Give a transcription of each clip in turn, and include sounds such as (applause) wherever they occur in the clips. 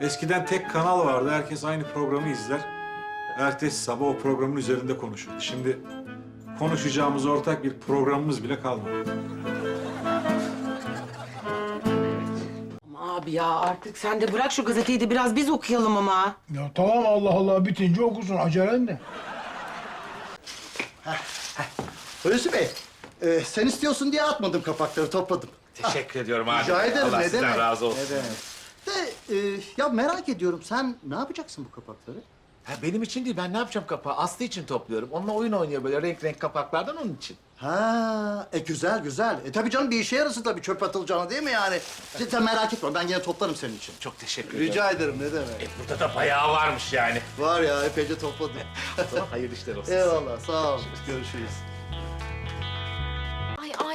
Eskiden tek kanal vardı. Herkes aynı programı izler. Ertesi sabah o programın üzerinde konuşurdu. Şimdi konuşacağımız ortak bir programımız bile kalmadı. Abi ya artık sen de bırak şu gazeteyi de biraz biz okuyalım ama. Ya tamam Allah Allah bitince okusun acelen ne? Hulusi Bey, e, sen istiyorsun diye atmadım kapakları, topladım. Teşekkür ediyorum abi. Rica ederim, Allah ne sizden demek? razı olsun. Ne demek? De, e, ya merak ediyorum, sen ne yapacaksın bu kapakları? Ha, benim için değil, ben ne yapacağım kapağı? Aslı için topluyorum. Onunla oyun oynuyor böyle renk renk kapaklardan onun için. Ha, e güzel güzel. E tabii canım bir işe yarasın tabii çöp atılacağına değil mi yani? Sen, merak etme, ben yine toplarım senin için. Çok teşekkür ederim. Rica ederim, ne demek? E, burada da bayağı varmış yani. Var ya, epeyce topladım. (laughs) O zaman hayırlı işler olsun. Eyvallah, sağ ol. Görüşürüz.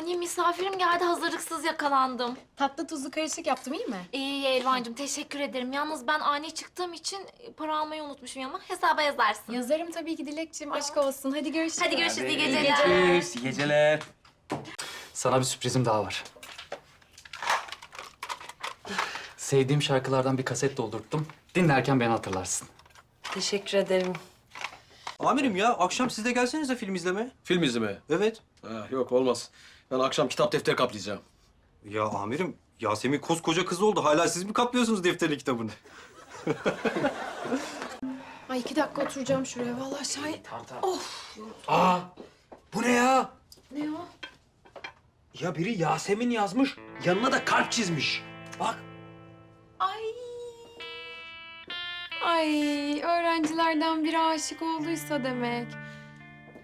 Ani misafirim geldi hazırlıksız yakalandım. Tatlı tuzlu karışık yaptım iyi mi? İyi iyi Elvan'cığım teşekkür ederim. Yalnız ben ani çıktığım için para almayı unutmuşum ama hesaba yazarsın. Yazarım tabii ki Dilekçim. Aşk olsun. Hadi görüşürüz. Hadi görüşürüz iyi geceler. Görüşürüz, iyi geceler. Sana bir sürprizim daha var. Sevdiğim şarkılardan bir kaset doldurttum. Dinlerken beni hatırlarsın. Teşekkür ederim. Amirim ya akşam siz de gelsenize film izlemeye. Film izlemeye. Evet. Ha, yok olmaz. Ben akşam kitap defter kaplayacağım. Ya amirim Yasemin koskoca kız oldu. Hala siz mi kaplıyorsunuz defterini kitabını? (laughs) Ay iki dakika oturacağım şuraya. Vallahi şahit. Aa bu ne ya? Ne o? Ya biri Yasemin yazmış. Yanına da kalp çizmiş. Bak. Ay. Ay öğrencilerden biri aşık olduysa demek.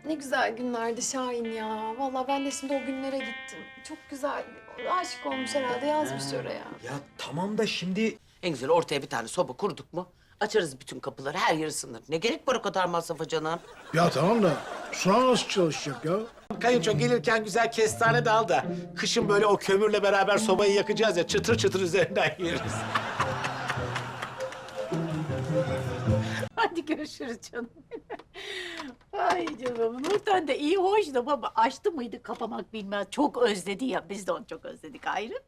Ne güzel günlerdi Şahin ya. Vallahi ben de şimdi o günlere gittim. Çok güzeldi. Aşık olmuş herhalde yazmış oraya. Ya tamam da şimdi En güzel ortaya bir tane soba kurduk mu? Açarız bütün kapıları, her yeri ısınır. Ne gerek var o kadar masrafa canım? Ya tamam da Suna nasıl çalışacak ya? Kayınço gelirken güzel kestane de al da kışın böyle o kömürle beraber sobayı yakacağız ya çıtır çıtır üzerinden yeriz. Hadi görüşürüz canım. Ay canım. Nurten de iyi hoş da baba açtı mıydı kapamak bilmez. Çok özledi ya. Biz de onu çok özledik ayrı.